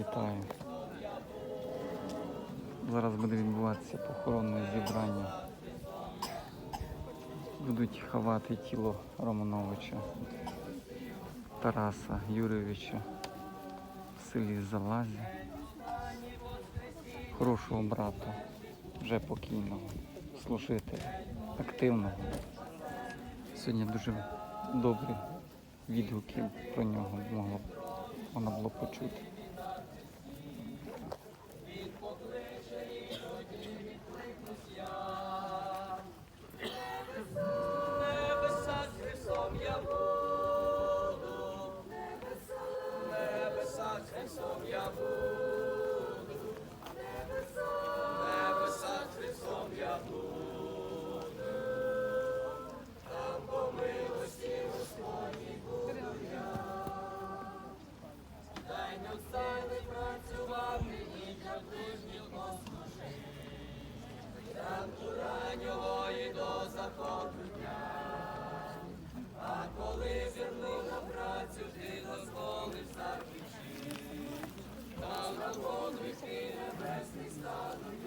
вітаю. Зараз буде відбуватися похоронне зібрання. Будуть ховати тіло Романовича Тараса Юрійовича в селі Залазі. Хорошого брата, вже покійного, служителя, активного. Сьогодні дуже добрі відгуки про нього могло, можна було почути. такого дня, а коли зірнула працю, ти дозволиш закінчити, та на воду йти небесний стану.